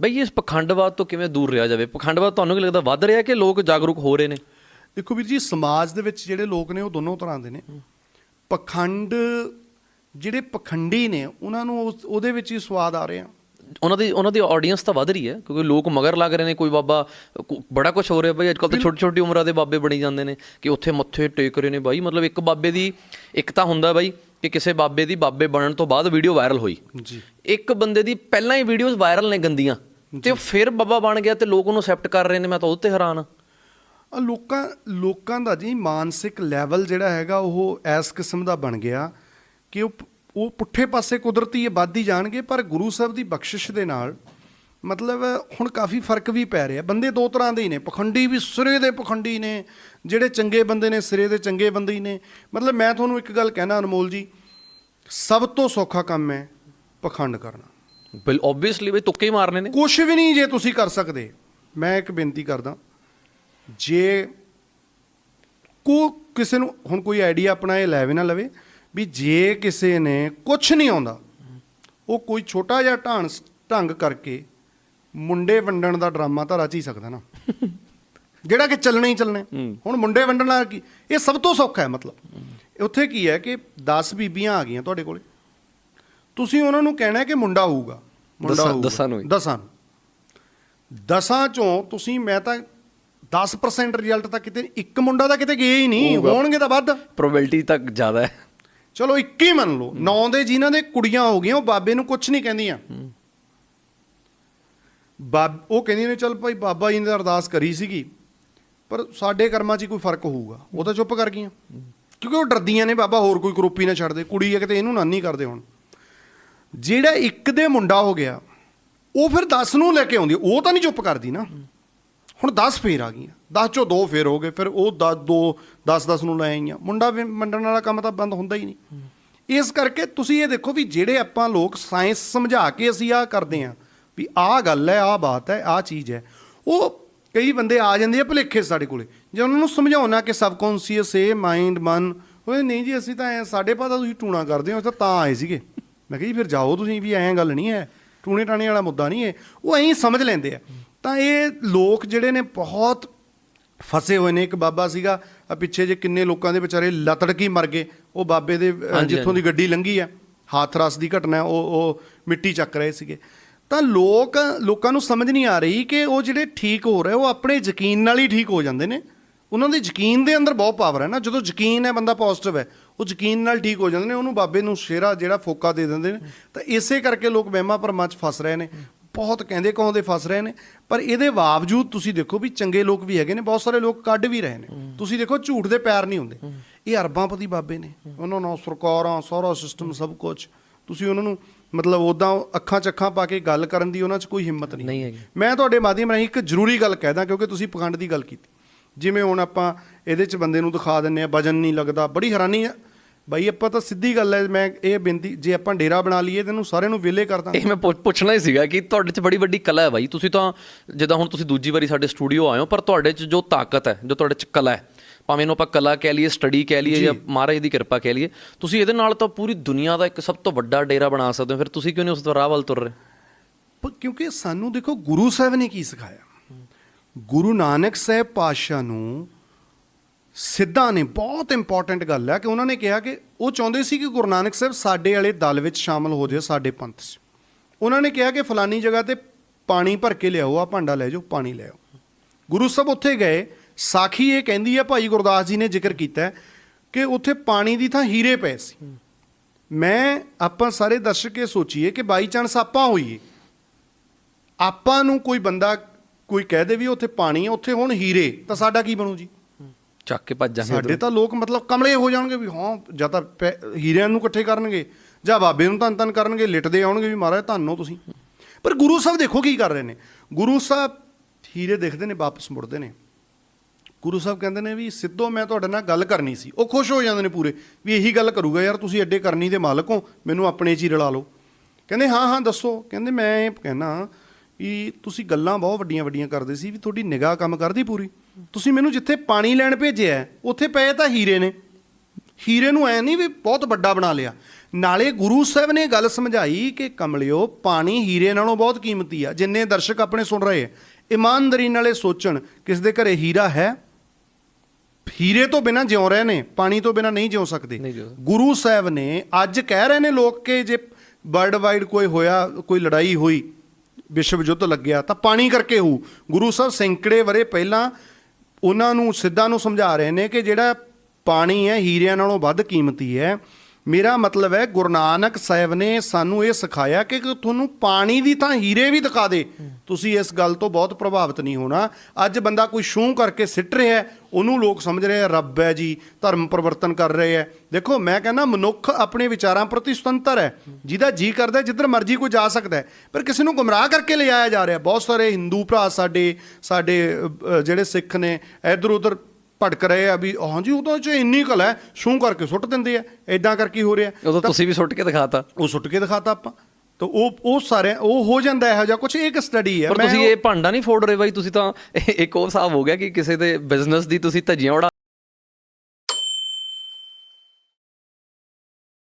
ਬਈ ਇਸ ਪਖੰਡਵਾਦ ਤੋਂ ਕਿਵੇਂ ਦੂਰ ਰਿਹਾ ਜਾਵੇ? ਪਖੰਡਵਾਦ ਤੁਹਾਨੂੰ ਕੀ ਲੱਗਦਾ ਵੱਧ ਰਿਹਾ ਕਿ ਲੋਕ ਜਾਗਰੂਕ ਹੋ ਰਹੇ ਨੇ? ਦੇਖੋ ਵੀਰ ਜੀ ਸਮਾਜ ਦੇ ਵਿੱਚ ਜਿਹੜੇ ਲੋਕ ਨੇ ਉਹ ਦੋਨੋਂ ਤਰ੍ਹਾਂ ਦੇ ਨੇ। ਪਖੰਡ ਜਿਹੜੇ ਪਖੰਡੀ ਨੇ ਉਹਨਾਂ ਨੂੰ ਉਹਦੇ ਵਿੱਚ ਹੀ ਸਵਾਦ ਆ ਰਿਹਾ ਉਹਨਾਂ ਦੀ ਉਹਨਾਂ ਦੀ ਆਡੀਅנס ਤਾਂ ਵੱਧ ਰਹੀ ਹੈ ਕਿਉਂਕਿ ਲੋਕ ਮਗਰ ਲੱਗ ਰਹੇ ਨੇ ਕੋਈ ਬਾਬਾ ਬੜਾ ਕੁਝ ਹੋ ਰਿਹਾ ਬਈ ਅੱਜਕੱਲ ਤਾਂ ਛੋਟੀ ਛੋਟੀ ਉਮਰਾਂ ਦੇ ਬਾਬੇ ਬਣੀ ਜਾਂਦੇ ਨੇ ਕਿ ਉੱਥੇ ਮੱਥੇ ਟੇਕ ਰਹੇ ਨੇ ਬਾਈ। ਮਤਲਬ ਇੱਕ ਬਾਬੇ ਦੀ ਇੱਕ ਤਾਂ ਹੁੰਦਾ ਬਾਈ ਕਿ ਕਿਸੇ ਬਾਬੇ ਦੀ ਬਾਬੇ ਬਣਨ ਤੋਂ ਬਾਅਦ ਵੀਡੀਓ ਵਾਇਰਲ ਹੋਈ। ਜੀ। ਇੱਕ ਬੰਦੇ ਦੀ ਪਹਿਲਾਂ ਹੀ ਵੀਡੀਓਜ਼ ਵਾਇਰਲ ਨੇ ਗੰਦੀਆਂ। ਤੇ ਉਹ ਫਿਰ ਬਾਬਾ ਬਣ ਗਿਆ ਤੇ ਲੋਕ ਉਹਨੂੰ ਅਸੈਪਟ ਕਰ ਰਹੇ ਨੇ, ਮੈਂ ਤਾਂ ਉਹ ਤੇ ਹੈਰਾਨ ਆ ਲੋਕਾਂ ਲੋਕਾਂ ਦਾ ਜੀ ਮਾਨਸਿਕ ਲੈਵਲ ਜਿਹੜਾ ਹੈਗਾ, ਉਹ ਇਸ ਕਿਸਮ ਦਾ ਬਣ ਗਿਆ ਕਿ ਉਹ ਉਹ ਪੁੱਠੇ ਪਾਸੇ ਕੁਦਰਤੀ ਇਹ ਵੱਧ ਹੀ ਜਾਣਗੇ, ਪਰ ਗੁਰੂ ਸਾਹਿਬ ਦੀ ਬਖਸ਼ਿਸ਼ ਦੇ ਨਾਲ ਮਤਲਬ ਹੁਣ ਕਾਫੀ ਫ਼ਰਕ ਵੀ ਪੈ ਰਿਹਾ। ਬੰਦੇ ਦੋ ਤਰ੍ਹਾਂ ਦੇ ਹੀ ਨੇ, ਪਖੰਡੀ ਵੀ ਸਿਰੇ ਦੇ ਪਖੰਡੀ ਨੇ, ਜਿਹੜੇ ਚੰਗੇ ਬੰਦੇ ਨੇ ਸਿਰੇ ਦੇ ਚੰਗੇ ਬੰਦੇ ਹੀ ਨੇ। ਮਤਲਬ ਮੈਂ ਤੁਹਾਨੂੰ ਇੱਕ ਗੱਲ ਕਹਿਣਾ ਅਨਮੋਲ ਜੀ, ਸਭ ਤੋਂ ਸੌਖਾ ਕੰਮ ਹੈ ਪਖੰਡ ਕਰਨਾ। ਬਿਲ ਆਬਵੀਅਸਲੀ ਬਈ ਤੁੱਕੇ ਹੀ ਮਾਰਨੇ ਨੇ। ਕੁਝ ਵੀ ਨਹੀਂ ਜੇ ਤੁਸੀਂ ਕਰ ਸਕਦੇ। ਮੈਂ ਇੱਕ ਬੇਨਤੀ ਕਰਦਾ ਜੇ ਕੋ ਕਿਸੇ ਨੂੰ ਹੁਣ ਕੋਈ ਆਈਡੀਆ ਆਪਣਾ ਇਹ ਲੈਵੇ ਨਾ ਲਵੇ ਵੀ ਜੇ ਕਿਸੇ ਨੇ ਕੁਝ ਨਹੀਂ ਆਉਂਦਾ ਉਹ ਕੋਈ ਛੋਟਾ ਜਿਹਾ ਢਾਂਗ ਢੰਗ ਕਰਕੇ ਮੁੰਡੇ ਵੰਡਣ ਦਾ ਡਰਾਮਾ ਤਾਂ ਰਚ ਹੀ ਸਕਦਾ ਨਾ। ਜਿਹੜਾ ਕਿ ਚੱਲਣਾ ਹੀ ਚੱਲਣਾ। ਹੈ। ਹੁਣ ਮੁੰਡੇ ਵੰਡਣਾ ਕੀ ਇਹ ਸਭ ਤੋਂ ਸੌਖਾ ਹੈ ਮਤਲਬ। ਉੱਥੇ ਕੀ ਹੈ ਕਿ 10 ਬੀਬੀਆਂ ਆ ਗਈਆਂ ਤੁਹਾਡੇ ਕੋਲੇ। ਤੁਸੀਂ ਉਹਨਾਂ ਨੂੰ ਕਹਿਣਾ ਕਿ ਮੁੰਡਾ ਹੋਊਗਾ ਮੁੰਡਾ ਦਸਾਂ- ਹੋਊਗਾ। ਦਸਾਂ ਨੂੰ। ਦਸਾਂ ਨੂੰ। ਦਸਾਂ ਚੋਂ ਤੁਸੀਂ ਮੈਂ ਤਾਂ 10% ਰਿਜ਼ਲਟ ਤਾਂ ਕਿਤੇ ਇੱਕ ਮੁੰਡਾ ਤਾਂ ਕਿਤੇ ਗਿਆ ਹੀ ਨਹੀਂ। ਹੋਣਗੇ ਤਾਂ ਵੱਧ। ਪ੍ਰੋਬੈਬਿਲਟੀ ਤਾਂ ਜ਼ਿਆਦਾ ਹੈ। ਚਲੋ ਇੱਕ ਹੀ ਮੰਨ ਲਓ। ਨੌ ਦੇ ਜਿਨ੍ਹਾਂ ਦੇ ਕੁੜੀਆਂ ਹੋ ਗਈਆਂ ਉਹ ਬਾਬੇ ਨੂੰ ਕੁਝ ਨਹੀਂ ਕਹਿੰਦੀਆਂ। ਬਾਬ ਉਹ ਕਹਿੰਦੀਆਂ ਨੇ ਚਲ ਭਾਈ ਬਾਬਾ ਜੀ ਨੇ ਅਰਦਾਸ ਕਰੀ ਸੀਗੀ ਪਰ ਸਾਡੇ ਕਰਮਾਂ 'ਚ ਹੀ ਕੋਈ ਫ਼ਰਕ ਹੋਊਗਾ। ਉਹ ਤਾਂ ਚੁੱਪ ਕਰ ਗਈਆਂ। ਕਿਉਂਕਿ ਉਹ ਡਰਦੀਆਂ ਨੇ ਬਾਬਾ ਹੋਰ ਕੋਈ ਕਰੋਪੀ ਨਾ ਛੱਡ ਦੇ। ਕੁੜੀ ਹੈ ਕਿਤੇ ਇਹਨੂੰ ਨਾਨੀ ਕਰਦੇ ਹੁਣ। ਜਿਹੜਾ ਇੱਕ ਦੇ ਮੁੰਡਾ ਹੋ ਗਿਆ, ਉਹ ਫਿਰ 10 ਨੂੰ ਲੈ ਕੇ ਆਉਂਦੀ ਉਹ ਤਾਂ ਨਹੀਂ ਚੁੱਪ ਕਰਦੀ ਨਾ। ਹੁਣ 10 ਫੇਰ ਆ ਗਈਆਂ। 10 ਚੋਂ 2 ਫੇਰ ਹੋ ਗਏ। ਫਿਰ ਉਹ 10 2 10 10 ਨੂੰ ਲੈ ਆਈਆਂ। ਮੁੰਡਾ ਵੀ ਮੰਡਣ ਵਾਲਾ ਕੰਮ ਤਾਂ ਬੰਦ ਹੁੰਦਾ ਹੀ ਨਹੀਂ। ਇਸ ਕਰਕੇ ਤੁਸੀਂ ਇਹ ਦੇਖੋ ਵੀ ਜਿਹੜੇ ਆਪਾਂ ਲੋਕ ਸਾਇੰਸ ਸਮਝਾ ਕੇ ਅਸੀਂ ਆਹ ਕਰਦੇ ਆਂ ਵੀ ਆਹ ਗੱਲ ਹੈ, ਆਹ ਬਾਤ ਹੈ, ਆਹ ਚੀਜ਼ ਹੈ। ਉਹ ਕਈ ਬੰਦੇ ਆ ਜਾਂਦੇ ਆ ਭੁਲੇਖੇ ਸਾਡੇ ਕੋਲੇ। ਜੇ ਉਹਨਾਂ ਨੂੰ ਸਮਝਾਉਣਾ ਕਿ ਸਬਕੌਂਸ਼ੀਅਸ ਹੈ ਮਾਈਂਡ, ਮਨ ਉਹ ਨਹੀਂ ਜੀ, ਅਸੀਂ ਤਾਂ ਐ ਸਾਡੇ ਪਾ ਤਾਂ ਤੁਸੀਂ ਟੂਣਾ ਕਰਦੇ ਹੋ, ਅਸੀਂ ਤਾਂ ਆਏ ਸੀਗੇ। ਮੈਂ ਕਿਹਾ ਜੀ ਫਿਰ ਜਾਓ ਤੁਸੀਂ ਵੀ ਐਂ ਗੱਲ ਨਹੀਂ ਹੈ। ਟੂਣੇ ਟਾਣੇ ਵਾਲਾ ਮੁੱਦਾ ਨਹੀਂ ਹੈ। ਉਹ ਐਂ ਸਮਝ ਲੈਂਦੇ ਆ। ਤਾਂ ਇਹ ਲੋਕ ਜਿਹੜੇ ਨੇ ਬਹੁਤ ਫਸੇ ਹੋਏ ਨੇ। ਇੱਕ ਬਾਬਾ ਸੀਗਾ ਆ ਪਿੱਛੇ ਜੇ ਕਿੰਨੇ ਲੋਕਾਂ ਦੇ ਵਿਚਾਰੇ ਲਤੜਕੀ ਮਰ ਗਏ। ਉਹ ਬਾਬੇ ਦੇ ਜਿੱਥੋਂ ਦੀ ਗੱਡੀ ਲੰਘੀ ਆ ਹਾਥਰਸ ਦੀ ਘਟਨਾ ਉਹ ਉਹ ਮਿੱਟੀ ਚੱਕ ਰਹੇ ਸੀਗੇ। ਤਾਂ ਲੋਕ ਲੋਕਾਂ ਨੂੰ ਸਮਝ ਨਹੀਂ ਆ ਰਹੀ ਕਿ ਉਹ ਜਿਹੜੇ ਠੀਕ ਹੋ ਰਹੇ ਉਹ ਆਪਣੇ ਯਕੀਨ ਨਾਲ ਹੀ ਠੀਕ ਹੋ ਜਾਂਦੇ ਨੇ। ਉਹਨਾਂ ਦੇ ਯਕੀਨ ਦੇ ਅੰਦਰ ਬਹੁਤ ਪਾਵਰ ਹੈ ਨਾ। ਜਦੋਂ ਯਕੀਨ ਹੈ ਬੰਦਾ ਪੋਜ਼ਿਟਿਵ ਹੈ ਉਹ ਯਕੀਨ ਨਾਲ ਠੀਕ ਹੋ ਜਾਂਦੇ ਨੇ ਉਹਨੂੰ ਬਾਬੇ ਨੂੰ ਸ਼ੇਰਾ ਜਿਹੜਾ ਫੋਕਾ ਦੇ ਦਿੰਦੇ ਨੇ। ਤਾਂ ਇਸੇ ਕਰਕੇ ਲੋਕ ਵਹਿਮਾਂ ਭਰਮਾਂ 'ਚ ਫਸ ਰਹੇ ਨੇ। ਬਹੁਤ ਕਹਿੰਦੇ ਕਹਾਉਂਦੇ ਫਸ ਰਹੇ ਨੇ। ਪਰ ਇਹਦੇ ਬਾਵਜੂਦ ਤੁਸੀਂ ਦੇਖੋ ਵੀ ਚੰਗੇ ਲੋਕ ਵੀ ਹੈਗੇ ਨੇ ਬਹੁਤ ਸਾਰੇ ਲੋਕ ਕੱਢ ਵੀ ਰਹੇ ਨੇ। ਤੁਸੀਂ ਦੇਖੋ ਝੂਠ ਦੇ ਪੈਰ ਨਹੀਂ ਹੁੰਦੇ। ਇਹ ਅਰਬਾਂਪਤੀ ਬਾਬੇ ਨੇ। ਉਹਨਾਂ ਨਾਲ ਸਰਕਾਰਾਂ ਸਾਰਾ ਸਿਸਟਮ ਸਭ ਕੁਝ ਤੁਸੀਂ ਉਹਨਾਂ ਨੂੰ ਮਤਲਬ ਉਦਾਂ ਅੱਖਾਂ 'ਚ ਅੱਖਾਂ ਪਾ ਕੇ ਗੱਲ ਕਰਨ ਦੀ ਉਹਨਾਂ 'ਚ ਕੋਈ ਹਿੰਮਤ ਨਹੀਂ। ਮੈਂ ਤੁਹਾਡੇ ਮਾਧਿਅਮ ਰਾਹੀਂ ਇੱਕ ਜ਼ਰੂਰੀ ਗੱਲ ਕਹਿਦਾ ਕਿਉਂਕਿ ਤੁਸੀਂ ਪਖੰਡ ਦੀ ਗੱਲ ਕੀਤੀ। ਜਿਵੇਂ ਹੁਣ ਆਪਾਂ ਇਹਦੇ 'ਚ ਬੰਦੇ ਨੂੰ ਦਿਖਾ ਦਿੰਨੇ ਆ ਵਜਨ ਨਹੀਂ ਲੱਗਦਾ ਬੜੀ ਹੈਰਾਨੀ ਆ। ਬਾਈ ਆਪਾਂ ਤਾਂ ਸਿੱਧੀ ਗੱਲ ਹੈ ਮੈਂ ਇਹ ਬੇਨਤੀ ਜੇ ਆਪਾਂ ਡੇਰਾ ਬਣਾ ਲਈਏ ਤੈਨੂੰ ਸਾਰਿਆਂ ਨੂੰ ਵਿਲੇ ਕਰ ਦਾਂਗੇ। ਇਹ ਮੈਂ ਪੁੱਛ- ਪੁੱਛਣਾ ਹੀ ਸੀਗਾ ਕਿ ਤੁਹਾਡੇ 'ਚ ਬੜੀ ਵੱਡੀ ਕਲਾ ਹੈ ਬਾਈ। ਤੁਸੀਂ ਤਾਂ ਜਿੱਦਾਂ ਹੁਣ ਤੁਸੀਂ ਦੂਜੀ ਵਾਰੀ ਸਾਡੇ ਸਟੂਡੀਓ ਆਏ ਹੋ ਪਰ ਤੁਹਾਡੇ 'ਚ ਜੋ ਤਾਕਤ ਹੈ ਜੋ ਤੁਹਾਡੇ 'ਚ ਕਲਾ ਹੈ ਭਾਵੇਂ ਇਹਨੂੰ ਆਪਾਂ ਕਲਾ ਕਹਿ ਲਈਏ ਸਟੱਡੀ ਕਹਿ ਲਈਏ ਜਾਂ। ਮਹਾਰਾਜ ਦੀ ਕਿਰਪਾ ਕਹਿ ਲਈਏ ਤੁਸੀਂ ਇਹਦੇ ਨਾਲ ਤਾਂ ਪੂਰੀ ਦੁਨੀਆ ਦਾ ਇੱਕ ਸਭ ਤੋਂ ਵੱਡਾ ਡੇਰਾ ਬਣਾ ਸਕਦੇ ਹੋ ਫਿਰ ਤੁਸੀਂ ਕਿਉਂ ਨਹੀਂ ਉਸ ਤੋਂ ਰਾਹ ਵੱਲ ਤੁਰ ਰਹੇ? ਕਿਉਂਕਿ ਸਾਨੂੰ ਦੇਖੋ ਗੁਰੂ ਸਾਹਿਬ ਨੇ ਕੀ ਸਿਖਾਇਆ? ਗੁਰੂ ਨਾਨਕ ਸਾਹਿਬ ਪਾਤਸ਼ਾਹ ਨੂੰ ਸਿੱਧਾ ਨੇ ਬਹੁਤ ਇੰਪੋਰਟੈਂਟ ਗੱਲ ਹੈ ਕਿ ਉਹਨਾਂ ਨੇ ਕਿਹਾ ਕਿ ਉਹ ਚਾਹੁੰਦੇ ਸੀ ਕਿ ਗੁਰੂ ਨਾਨਕ ਸਾਹਿਬ ਸਾਡੇ ਵਾਲੇ ਦਲ ਵਿੱਚ ਸ਼ਾਮਲ ਹੋ ਜਾਏ, ਸਾਡੇ ਪੰਥ 'ਚ। ਉਹਨਾਂ ਨੇ ਕਿਹਾ ਕਿ ਫਲਾਨੀ ਜਗ੍ਹਾ ਤੇ ਪਾਣੀ ਭਰ ਕੇ ਲਿਆਓ ਆ ਭਾਂਡਾ ਲੈ ਜਾਓ, ਪਾਣੀ ਲੈ ਆਓ। ਗੁਰੂ ਸਾਹਿਬ ਉੱਥੇ ਗਏ, ਸਾਖੀ ਇਹ ਕਹਿੰਦੀ ਹੈ ਭਾਈ ਗੁਰਦਾਸ ਜੀ ਨੇ ਜ਼ਿਕਰ ਕੀਤਾ ਕਿ ਉੱਥੇ ਪਾਣੀ ਦੀ ਥਾਂ ਹੀਰੇ ਪਏ ਸੀ। ਮੈਂ, ਆਪਾਂ ਸਾਰੇ ਦਰਸ਼ਕ ਇਹ ਸੋਚੀਏ ਕਿ ਬਾਈ ਚਾਂਸ ਆਪਾਂ ਹੋਈਏ। ਆਪਾਂ ਨੂੰ ਕੋਈ ਬੰਦਾ ਕੋਈ ਕਹਿ ਦੇ ਵੀ ਉੱਥੇ ਪਾਣੀ ਹੈ ਉੱਥੇ ਹੁਣ ਹੀਰੇ ਤਾਂ ਸਾਡਾ ਕੀ ਬਣੂ ਜੀ? ਚੱਕ ਕੇ ਭੱਜ ਜਾਂਗੇ ਸਾਡੇ ਤਾਂ ਲੋਕ ਮਤਲਬ ਕਮਲੇ ਹੋ ਜਾਣਗੇ ਵੀ ਹਾਂ ਜਾਂ ਤਾਂ ਹੀਰਿਆਂ ਨੂੰ ਇਕੱਠੇ ਕਰਨਗੇ ਜਾਂ ਬਾਬੇ ਨੂੰ ਧੰਨ ਧੰਨ ਕਰਨਗੇ ਲਿਟਦੇ ਆਉਣਗੇ ਵੀ ਮਹਾਰਾਜ ਧੰਨੋ ਤੁਸੀਂ। ਪਰ ਗੁਰੂ ਸਾਹਿਬ ਦੇਖੋ ਕੀ ਕਰ ਰਹੇ ਨੇ। ਗੁਰੂ ਸਾਹਿਬ ਹੀਰੇ ਦੇਖਦੇ ਨੇ ਵਾਪਸ ਮੁੜਦੇ ਨੇ। ਗੁਰੂ ਸਾਹਿਬ ਕਹਿੰਦੇ ਨੇ ਵੀ ਸਿੱਧੋ ਮੈਂ ਤੁਹਾਡੇ ਨਾਲ ਗੱਲ ਕਰਨੀ ਸੀ। ਉਹ ਖੁਸ਼ ਹੋ ਜਾਂਦੇ ਨੇ ਪੂਰੇ ਵੀ ਇਹੀ ਗੱਲ ਕਰੂਗਾ ਯਾਰ ਤੁਸੀਂ ਐਡੇ ਕਰਨੀ ਦੇ ਮਾਲਕ ਹੋ ਮੈਨੂੰ ਆਪਣੇ 'ਚ ਹੀ ਰਲਾ ਲਓ। ਕਹਿੰਦੇ ਹਾਂ ਹਾਂ ਦੱਸੋ। ਕਹਿੰਦੇ ਮੈਂ ਇਹ ਕਹਿਣਾ ਵੀ ਤੁਸੀਂ ਗੱਲਾਂ ਬਹੁਤ ਵੱਡੀਆਂ ਵੱਡੀਆਂ ਕਰਦੇ ਸੀ ਵੀ ਤੁਹਾਡੀ ਨਿਗਾਹ ਕੰਮ ਕਰਦੀ ਪੂਰੀ। ਤੁਸੀਂ ਮੈਨੂੰ ਜਿੱਥੇ ਪਾਣੀ ਲੈਣ ਭੇਜਿਆ ਉੱਥੇ ਪਏ ਤਾਂ ਹੀਰੇ ਨੇ। ਹੀਰੇ ਨੂੰ ਐ ਨਹੀਂ ਵੀ ਬਹੁਤ ਵੱਡਾ ਬਣਾ ਲਿਆ। ਨਾਲੇ ਗੁਰੂ ਸਾਹਿਬ ਨੇ ਗੱਲ ਸਮਝਾਈ ਕਿ ਕਮਲਿਓ ਪਾਣੀ ਹੀਰੇ ਨਾਲੋਂ ਬਹੁਤ ਕੀਮਤੀ ਆ। ਜਿੰਨੇ ਦਰਸ਼ਕ ਆਪਣੇ ਸੁਣ ਰਹੇ ਆ। ਇਮਾਨਦਾਰੀ ਨਾਲੇ ਸੋਚਣ ਕਿਸ ਦੇ ਘਰੇ ਹੀਰਾ ਹੈ। ਹੀਰੇ ਤੋਂ ਬਿਨਾ ਜਿਉ ਰਹੇ ਨੇ ਪਾਣੀ ਤੋਂ ਬਿਨਾ ਨਹੀਂ ਜਿਉ ਸਕਦੇ। ਗੁਰੂ ਸਾਹਿਬ ਨੇ ਅੱਜ ਕਹਿ ਰਹੇ ਨੇ ਲੋਕ ਕਿ ਜੇ ਵਰਲਡ ਵਾਈਡ ਕੋਈ ਹੋਇਆ ਕੋਈ ਲੜਾਈ ਹੋਈ ਵਿਸ਼ਵ ਯੁੱਧ ਲੱਗਿਆ ਤਾਂ ਪਾਣੀ ਕਰਕੇ ਹੋਊ ਗੁਰੂ ਸਾਹਿਬ ਸੈਂਕੜੇ ਵਰੇ ਪਹਿਲਾਂ ਉਹਨਾਂ ਨੂੰ ਸਿੱਧਾਂ ਨੂੰ ਸਮਝਾ ਰਹੇ ਨੇ ਕਿ ਜਿਹੜਾ ਪਾਣੀ ਹੈ ਹੀਰਿਆਂ ਨਾਲੋਂ ਵੱਧ ਕੀਮਤੀ ਹੈ। ਮੇਰਾ ਮਤਲਬ ਹੈ ਗੁਰੂ ਨਾਨਕ ਸਾਹਿਬ ਨੇ ਸਾਨੂੰ ਇਹ ਸਿਖਾਇਆ ਕਿ ਤੁਹਾਨੂੰ ਪਾਣੀ ਦੀ ਤਾਂ ਹੀਰੇ ਵੀ ਦਿਖਾ ਦੇ। ਤੁਸੀਂ ਇਸ ਗੱਲ ਤੋਂ ਬਹੁਤ ਪ੍ਰਭਾਵਿਤ ਨਹੀਂ ਹੋਣਾ। ਅੱਜ ਬੰਦਾ ਕੋਈ ਸ਼ੂੰ ਕਰਕੇ ਸਿੱਟ ਰਿਹਾ ਉਹਨੂੰ ਲੋਕ ਸਮਝ ਰਹੇ ਆ ਰੱਬ ਹੈ ਜੀ ਧਰਮ ਪਰਿਵਰਤਨ ਕਰ ਰਹੇ ਹੈ ਦੇਖੋ ਮੈਂ ਕਹਿੰਦਾ ਮਨੁੱਖ ਆਪਣੇ ਵਿਚਾਰਾਂ ਪ੍ਰਤੀ ਸੁਤੰਤਰ ਹੈ। ਜਿਹਦਾ ਜੀ ਕਰਦਾ ਜਿੱਧਰ ਮਰਜ਼ੀ ਕੋਈ ਜਾ ਸਕਦਾ ਹੈ। ਪਰ ਕਿਸੇ ਨੂੰ ਗੁੰਮਰਾਹ ਕਰਕੇ ਲਿਆਇਆ ਜਾ ਰਿਹਾ। ਬਹੁਤ ਸਾਰੇ ਹਿੰਦੂ ਭਰਾ ਸਾਡੇ ਸਾਡੇ ਜਿਹੜੇ ਸਿੱਖ ਨੇ ਇੱਧਰ ਉੱਧਰ ਭਟਕ ਰਹੇ ਆ ਵੀ ਹਾਂਜੀ ਉਹ ਤਾਂ ਚ ਇੰਨੀ ਕਲ ਹੈ ਸ਼ੂੰ ਕਰਕੇ ਸੁੱਟ ਦਿੰਦੇ ਆ। ਐਦਾਂ ਕਰਕੇ ਹੋ ਰਿਹਾ। ਉਦੋਂ ਤੁਸੀਂ ਵੀ ਸੁੱਟ ਕੇ ਦਿਖਾਤਾ। ਉਹ ਸੁੱਟ ਕੇ ਦਿਖਾਤਾ ਆਪਾਂ। ਤਾਂ ਉਹ ਉਹ ਸਾਰੇ ਉਹ ਹੋ ਜਾਂਦਾ ਇਹੋ ਜਿਹਾ ਕੁਝ ਇੱਕ ਸਟੱਡੀ ਹੈ। ਪਰ ਤੁਸੀਂ ਇਹ ਭਾਂਡਾ ਨਹੀਂ ਫੋੜ ਰਹੇ ਬਾਈ ਤੁਸੀਂ ਤਾਂ ਇੱਕ ਉਹ ਹਿਸਾਬ ਹੋ ਗਿਆ ਕਿ ਕਿਸੇ ਦੇ ਬਿਜ਼ਨਸ ਦੀ ਤੁਸੀਂ ਧੱਜੀਆਂ ਉਡਾ